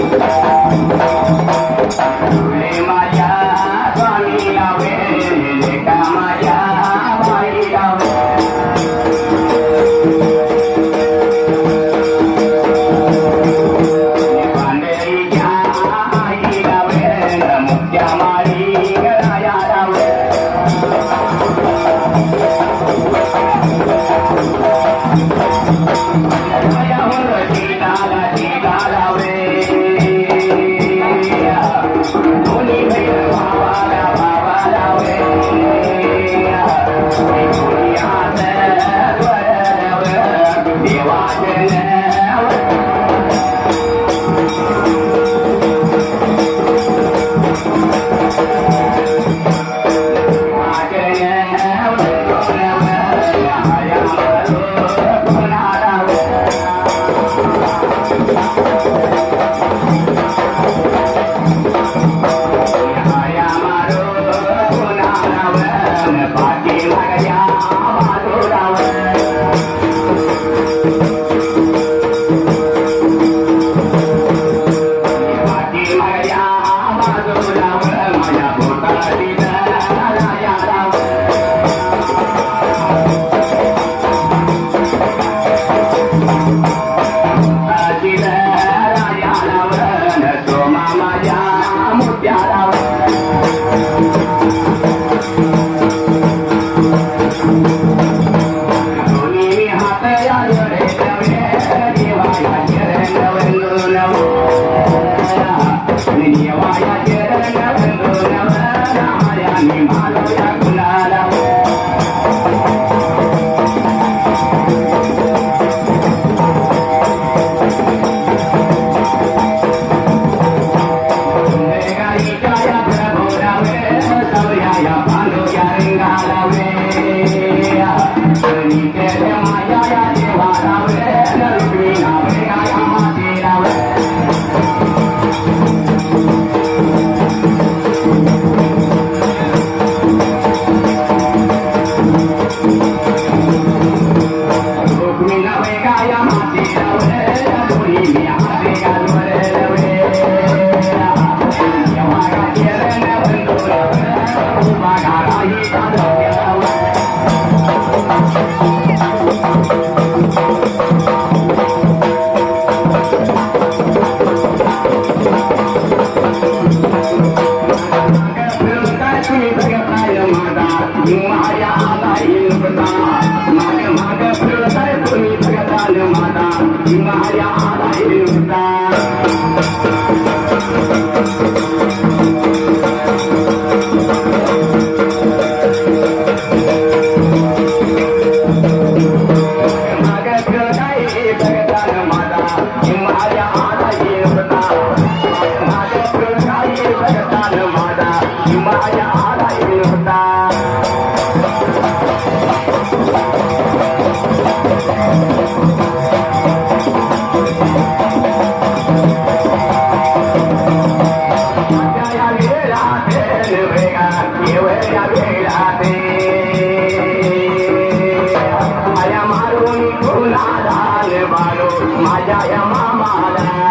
ハハハハ! kaya mati. माझ्या या मामाला.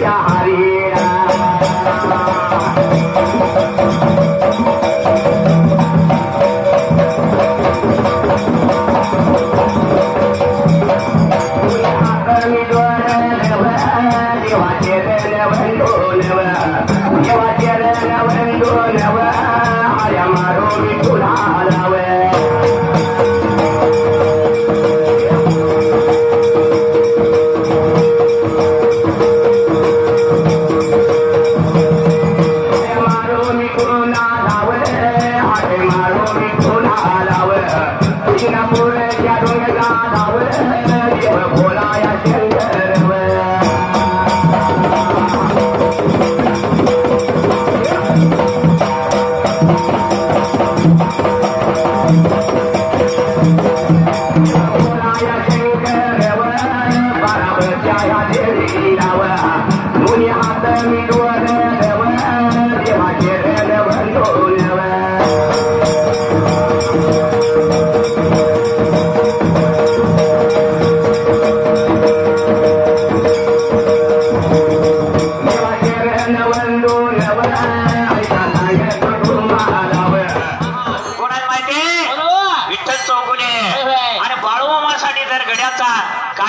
আশা হারিয়ে पूर्ण जाधव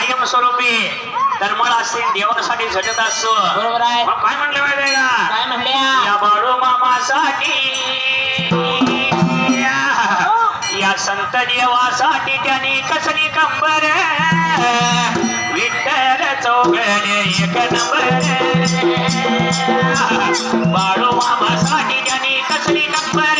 कायमस्वरूपी तर मला असे देवासाठी झटत असो बरोबर आहे. काय म्हणलं माहिती काय म्हणले या बाळू मामासाठी या संत देवासाठी त्याने कसली कंबर? विठ्ठल चौघडे एक नंबर. बाळू मामासाठी त्याने कसली कंबर?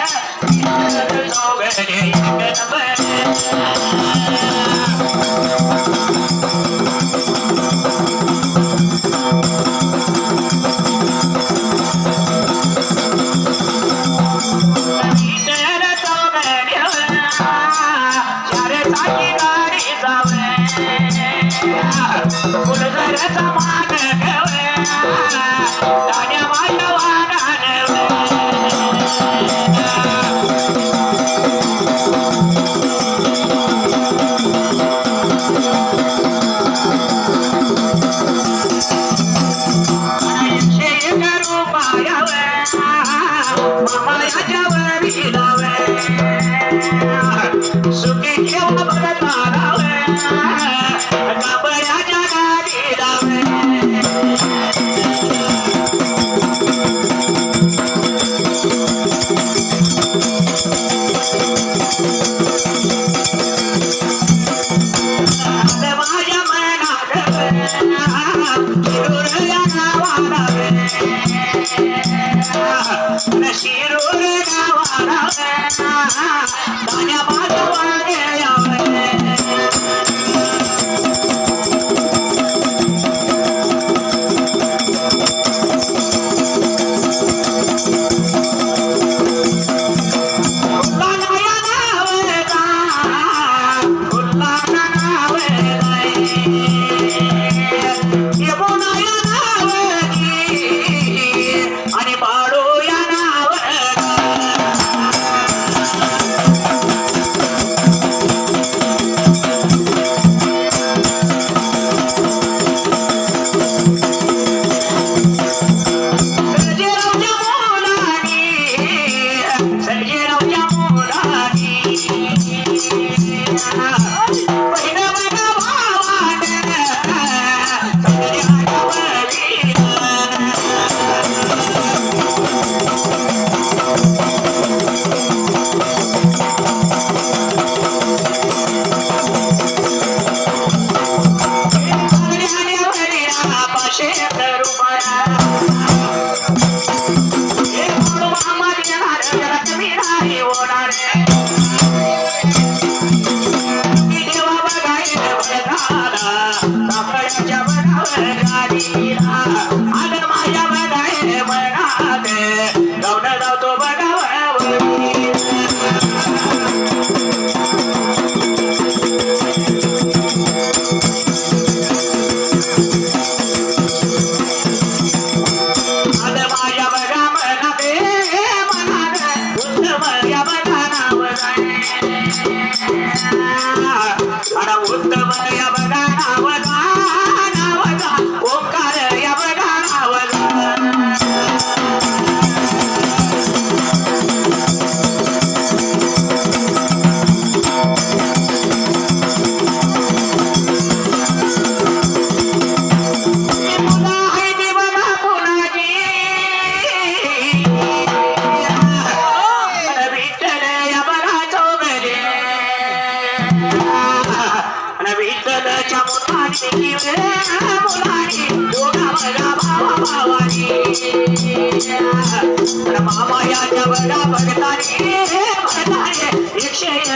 Shiva. एकशे